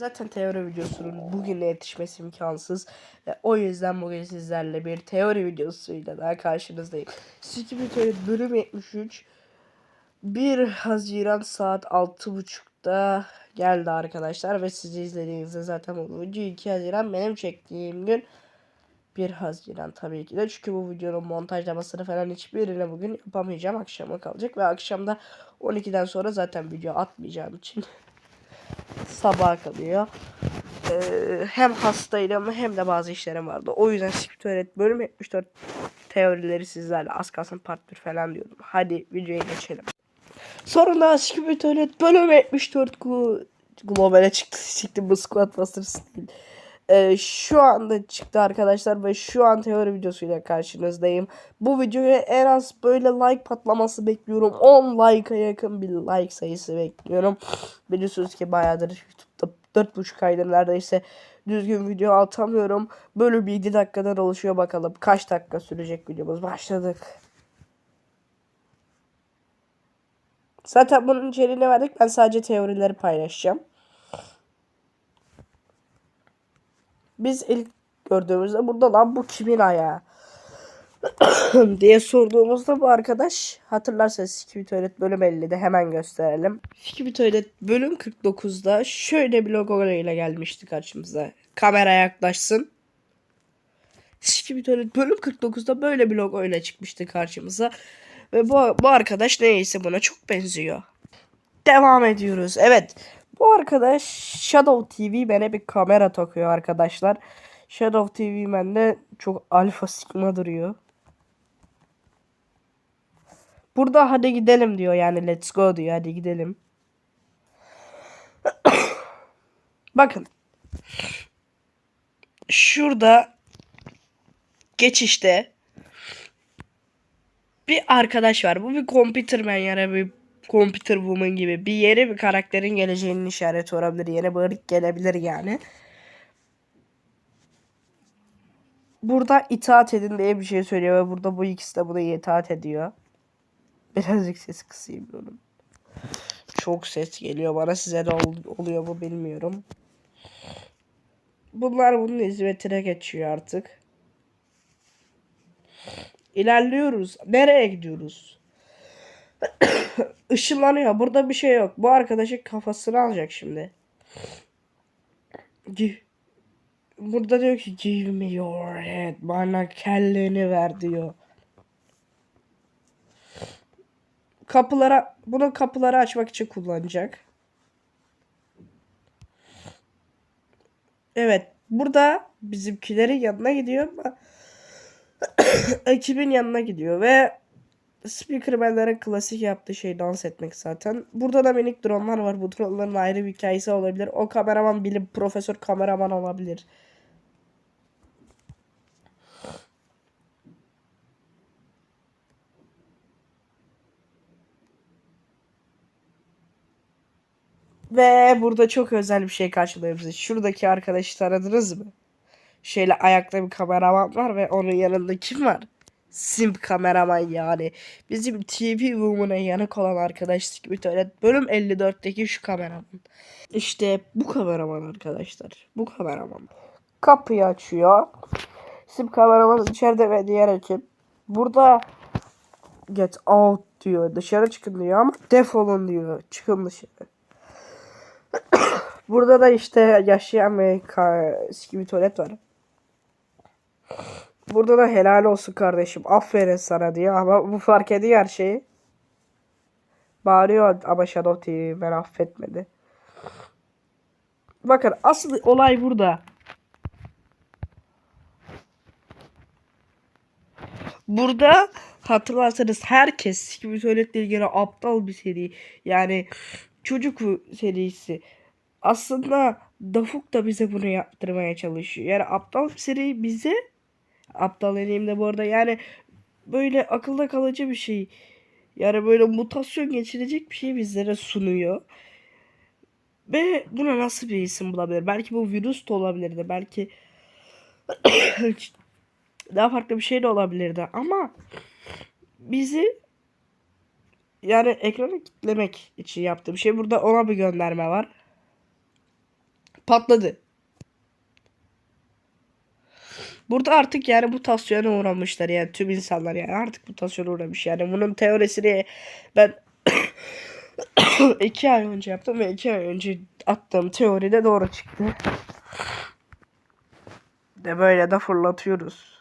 Zaten teori videosunun bugüne yetişmesi imkansız. Ve o yüzden bugün sizlerle bir teori videosuyla daha karşınızdayım. Skibidi Teori bölüm 73 1 Haziran saat 6.30'da geldi arkadaşlar. Ve sizi izlediğinizde zaten bu video 2 Haziran benim çektiğim gün 1 Haziran tabii ki de. Çünkü bu videonun montajlamasını falan hiçbirini bugün yapamayacağım. Akşama kalacak ve akşamda 12'den sonra zaten video atmayacağım için sabaha kalıyor. Ee, hem hastaydım hem de bazı işlerim vardı. O yüzden Secret Öğret bölüm 74 teorileri sizlerle az kalsın part 1 falan diyordum. Hadi videoya geçelim. Sonra Secret Öğret bölüm 74 glo- globale çıktı. Çıktı bu Squad Busters değil. Ee, şu anda çıktı arkadaşlar ve şu an teori videosuyla karşınızdayım. Bu videoya en az böyle like patlaması bekliyorum. 10 like'a yakın bir like sayısı bekliyorum. Biliyorsunuz ki bayağıdır YouTube'da 4.5 aydır neredeyse düzgün video atamıyorum. Böyle bir 7 dakikadan oluşuyor bakalım. Kaç dakika sürecek videomuz. Başladık. Zaten bunun içeriğini verdik. Ben sadece teorileri paylaşacağım. Biz ilk gördüğümüzde burada lan bu kimin ayağı diye sorduğumuzda bu arkadaş hatırlarsanız Skibidi Tuvalet bölüm 50'de hemen gösterelim. Skibidi Tuvalet bölüm 49'da şöyle bir logo ile gelmişti karşımıza. Kamera yaklaşsın. Skibidi Tuvalet bölüm 49'da böyle bir logo ile çıkmıştı karşımıza. Ve bu, bu arkadaş neyse buna çok benziyor. Devam ediyoruz. Evet. Bu arkadaş Shadow TV bana bir kamera takıyor arkadaşlar. Shadow TV bende çok alfa sigma duruyor. Burada hadi gidelim diyor yani let's go diyor hadi gidelim. Bakın. Şurada geçişte bir arkadaş var. Bu bir computerman yani bir computer woman gibi bir yere bir karakterin geleceğinin işareti olabilir. Yine bağırık gelebilir yani. Burada itaat edin diye bir şey söylüyor ve burada bu ikisi de buna itaat ediyor. Birazcık ses kısayım onun. Çok ses geliyor bana size de ol- oluyor mu bilmiyorum. Bunlar bunun hizmetine geçiyor artık. İlerliyoruz. Nereye gidiyoruz? Işınlanıyor. Burada bir şey yok. Bu arkadaşın kafasını alacak şimdi. Burada diyor ki give me your head. Bana kelleni ver diyor. Kapılara bunu kapıları açmak için kullanacak. Evet. Burada bizimkilerin yanına gidiyor ama ekibin yanına gidiyor ve Speakerman'ların klasik yaptığı şey dans etmek zaten. Burada da minik dronlar var. Bu dronların ayrı bir hikayesi olabilir. O kameraman bilim profesör kameraman olabilir. Ve burada çok özel bir şey karşılıyor bizi. Şuradaki arkadaşı tanıdınız mı? Şeyle ayakta bir kameraman var ve onun yanında kim var? Simp kameraman yani. Bizim TV Woman'a yanık olan arkadaşlık tuvalet. Bölüm 54'teki şu kameraman. İşte bu kameraman arkadaşlar. Bu kameraman. Kapıyı açıyor. Simp kameraman içeride ve diğer ekip. Burada get out diyor. Dışarı çıkın diyor ama defolun diyor. Çıkın dışarı. Burada da işte yaşayan bir gibi tuvalet var. Burada da helal olsun kardeşim. Aferin sana diyor ama bu fark ediyor her şeyi. Bağırıyor ama Shadow TV ben affetmedi. Bakın asıl olay burada. Burada hatırlarsanız herkes gibi tuvaletle ilgili aptal bir seri. Yani çocuk serisi. Aslında Dafuk da bize bunu yaptırmaya çalışıyor. Yani aptal bir seri bize aptal dediğim de bu arada yani böyle akılda kalıcı bir şey. Yani böyle mutasyon geçirecek bir şey bizlere sunuyor. Ve buna nasıl bir isim bulabilir? Belki bu virüs de olabilirdi. Belki daha farklı bir şey de olabilirdi. Ama bizi yani ekranı kitlemek için yaptığı bir şey. Burada ona bir gönderme var. Patladı. Burada artık yani mutasyona uğramışlar yani tüm insanlar yani artık mutasyona uğramış yani bunun teorisini ben iki ay önce yaptım ve iki ay önce attığım teori de doğru çıktı. De böyle de fırlatıyoruz.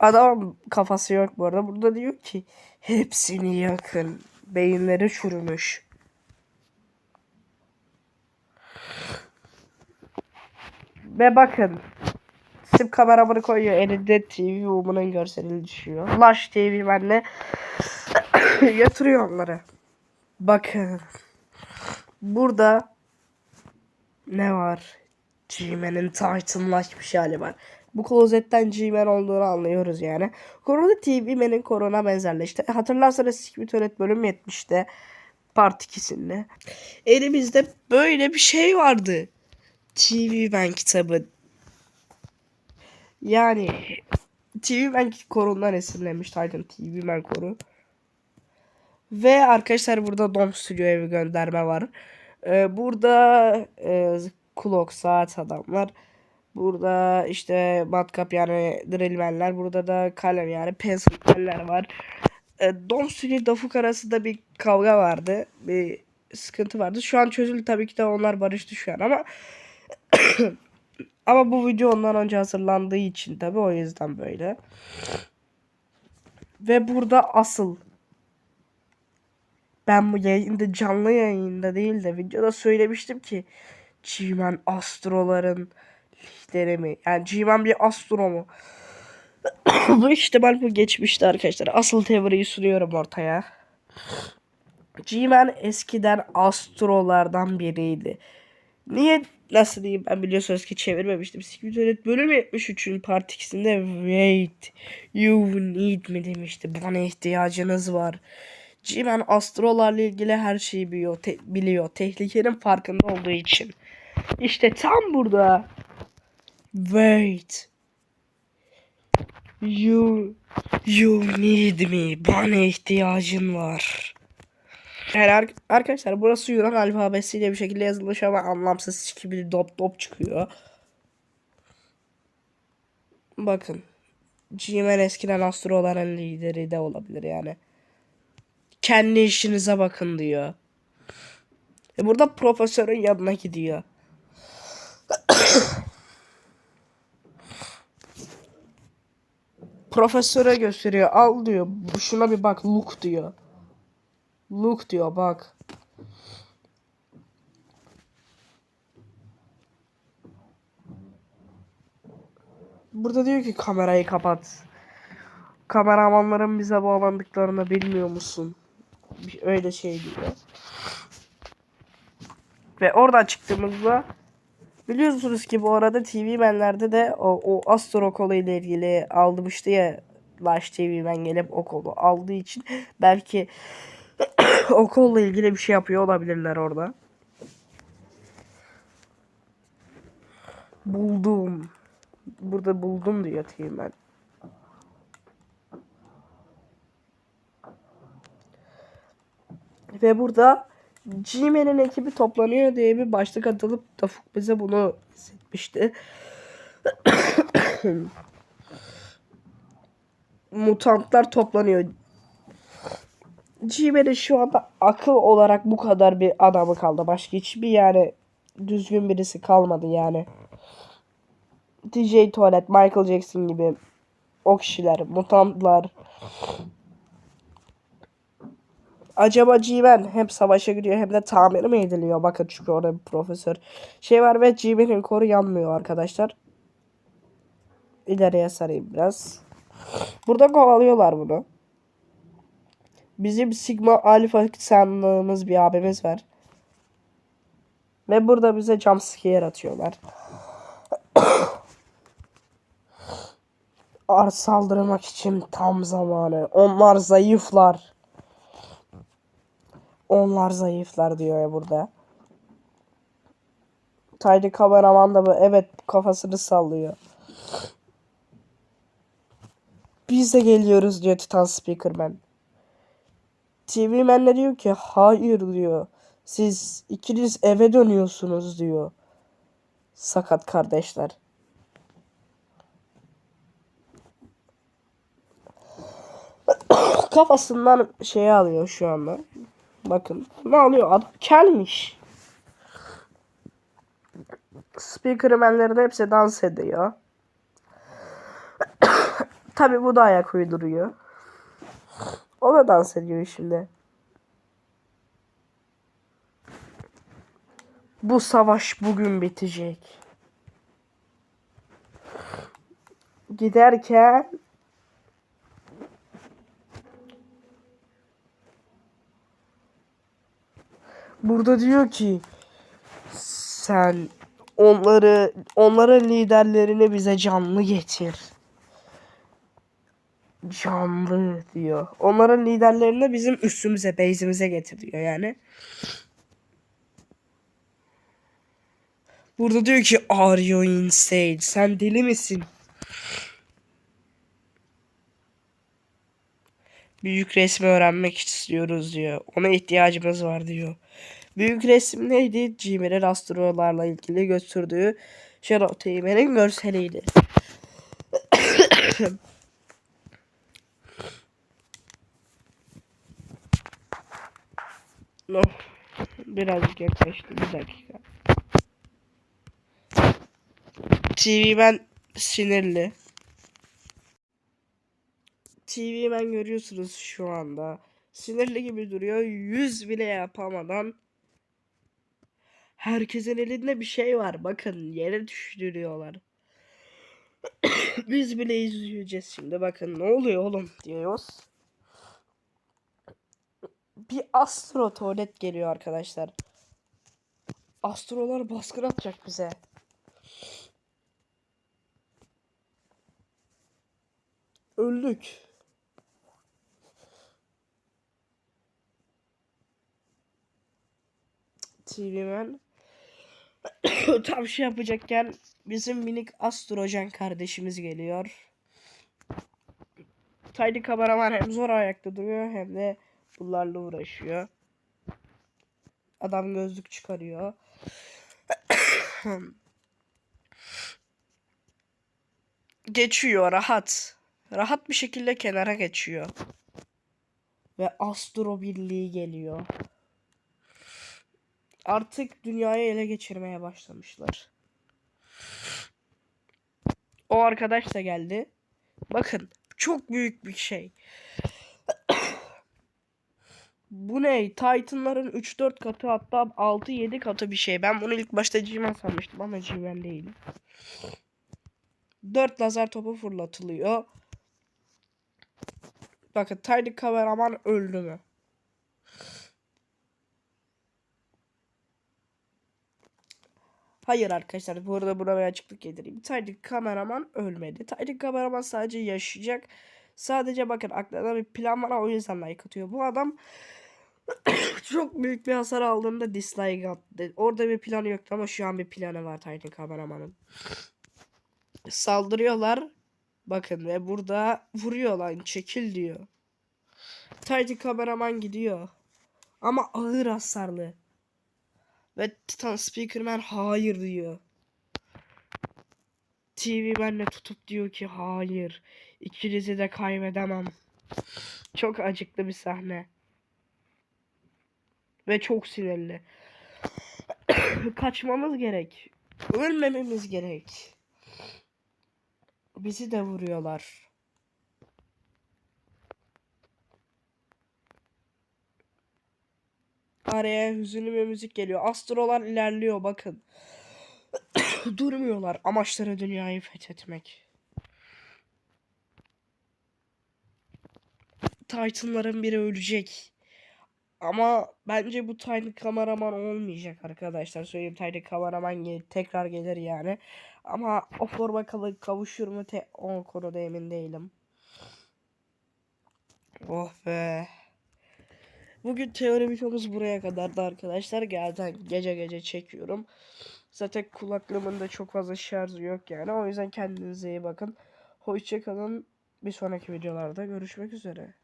Adam kafası yok bu arada. Burada diyor ki hepsini yakın. Beyinleri çürümüş. Ve bakın. Sim kameramını koyuyor. Elinde TV Woman'ın görseli düşüyor. Flash TV benle yatırıyor onları. Bakın. Burada ne var? G-Man'in Titan'laşmış hali var. Bu klozetten G-Man olduğunu anlıyoruz yani. Korona TV Man'in korona benzerleşti. Hatırlarsanız Sikmi Töret bölüm 70'te part 2'sinde. Elimizde böyle bir şey vardı. TV Man kitabı. Yani TV Man korundan esinlenmiş Titan TV Man koru. Ve arkadaşlar burada Dom Stüdyo'ya bir gönderme var. Ee, burada e, Clock saat adamlar. Burada işte matkap yani drillmenler. Burada da kalem yani penciller var. E, Dom Stüdyo Dafuk arasında bir kavga vardı. Bir sıkıntı vardı. Şu an çözüldü tabii ki de onlar barıştı şu an ama ama bu video ondan önce hazırlandığı için tabii o yüzden böyle. Ve burada asıl ben bu yayında canlı yayında değil de videoda söylemiştim ki G-Man astroların lideri mi? Yani G-Man bir astro mu? bu ihtimal bu geçmişti arkadaşlar. Asıl teoriyi sunuyorum ortaya. G-Man eskiden astrolardan biriydi. Niye nasıl diyeyim ben biliyorsunuz ki çevirmemiştim. Sikütöret bölüm 73'ün part 2'sinde wait you need me demişti. Bana ihtiyacınız var. G-Man astrolarla ilgili her şeyi biliyor, te- biliyor. Tehlikenin farkında olduğu için. İşte tam burada wait you you need me. Bana ihtiyacın var. Yani ar- arkadaşlar burası Yunan alfabesiyle bir şekilde yazılmış ama anlamsız gibi dop dop çıkıyor. Bakın. G-Man eskiden astroların lideri de olabilir yani. Kendi işinize bakın diyor. E burada profesörün yanına gidiyor. Profesöre gösteriyor. Al diyor. Şuna bir bak. Look diyor. Look diyor bak. Burada diyor ki kamerayı kapat. Kameramanların bize bağlandıklarını bilmiyor musun? Öyle şey diyor. Ve oradan çıktığımızda biliyorsunuz ki bu arada TV Man'lerde de o, o Astro kolu ile ilgili almıştı ya Lash TV Man gelip o kolu aldığı için belki o ilgili bir şey yapıyor olabilirler orada. Buldum. Burada buldum diyor Teğmen. Ve burada G-Man'in ekibi toplanıyor diye bir başlık atılıp Tafuk bize bunu hissetmişti. Mutantlar toplanıyor. G-Man'in şu anda akıl olarak bu kadar bir adamı kaldı. Başka hiçbir yani düzgün birisi kalmadı yani. DJ Tuvalet, Michael Jackson gibi o kişiler, mutantlar. Acaba G-Man hem savaşa gidiyor hem de tamir mi ediliyor? Bakın çünkü orada bir profesör şey var ve G-Man'in koru yanmıyor arkadaşlar. İleriye sarayım biraz. Burada kovalıyorlar bunu. Bizim Sigma Alpha sanlığımız bir abimiz var. Ve burada bize jumpscare atıyorlar. Ar saldırmak için tam zamanı. Onlar zayıflar. Onlar zayıflar diyor ya burada. Taylı kameraman da bu. Evet kafasını sallıyor. Biz de geliyoruz diyor Titan Speakerman. TV Man de diyor ki hayır diyor. Siz ikiniz eve dönüyorsunuz diyor. Sakat kardeşler. Kafasından şey alıyor şu anda. Bakın ne alıyor adam kelmiş. Speakermenlerin hepsi dans ediyor. Tabi bu da ayak uyduruyor. O da dans ediyor şimdi. Bu savaş bugün bitecek. Giderken burada diyor ki sen onları onların liderlerini bize canlı getir. Canlı diyor. Onların liderlerini bizim üstümüze, base'imize getir diyor yani. Burada diyor ki Are you insane? Sen deli misin? Büyük resmi öğrenmek istiyoruz diyor. Ona ihtiyacımız var diyor. Büyük resim neydi? Jimmy'nin astrolarla ilgili götürdüğü Shadow Teğmen'in görseliydi. No. Birazcık yaklaştı. Bir dakika. TV ben sinirli. TV ben görüyorsunuz şu anda. Sinirli gibi duruyor. Yüz bile yapamadan. Herkesin elinde bir şey var. Bakın yere düşürüyorlar. Biz bile izleyeceğiz şimdi. Bakın ne oluyor oğlum diyoruz. Bir astro tuvalet geliyor arkadaşlar. Astrolar baskın atacak bize. Öldük. TV Man. Tam şey yapacakken bizim minik astrojen kardeşimiz geliyor. Tiny kameraman hem zor ayakta duruyor hem de bunlarla uğraşıyor. Adam gözlük çıkarıyor. geçiyor rahat. Rahat bir şekilde kenara geçiyor. Ve Astro Birliği geliyor. Artık dünyayı ele geçirmeye başlamışlar. O arkadaş da geldi. Bakın çok büyük bir şey. Bu ne? Titan'ların 3-4 katı hatta 6-7 katı bir şey. Ben bunu ilk başta G-Man sanmıştım ama G-Man değil. 4 lazer topu fırlatılıyor. Bakın Tiny kameraman öldü mü? Hayır arkadaşlar bu arada buna bir açıklık getireyim. Tiny kameraman ölmedi. Tiny kameraman sadece yaşayacak. Sadece bakın aklına bir plan var o yüzden like atıyor. Bu adam çok büyük bir hasar aldığında dislike attı. Orada bir planı yoktu ama şu an bir planı var Tiny kameramanın. Saldırıyorlar. Bakın ve burada vuruyor lan çekil diyor. Tiny kameraman gidiyor. Ama ağır hasarlı. Ve Titan Speakerman hayır diyor. TV benle tutup diyor ki hayır. İkinizi de kaybedemem. Çok acıklı bir sahne. Ve çok sinirli. Kaçmamız gerek. Ölmememiz gerek. Bizi de vuruyorlar. Araya hüzünlü bir müzik geliyor. Astrolar ilerliyor bakın. Durmuyorlar. Amaçları dünyayı fethetmek. Titan'ların biri ölecek. Ama bence bu Tiny kameraman olmayacak arkadaşlar. Söyleyeyim Tiny kameraman gel tekrar gelir yani. Ama o forma kavuşur mu te o konuda emin değilim. Oh be. Bugün teori videomuz buraya kadardı arkadaşlar. Gerçekten gece gece çekiyorum. Zaten kulaklığımın da çok fazla şarjı yok yani. O yüzden kendinize iyi bakın. Hoşçakalın. Bir sonraki videolarda görüşmek üzere.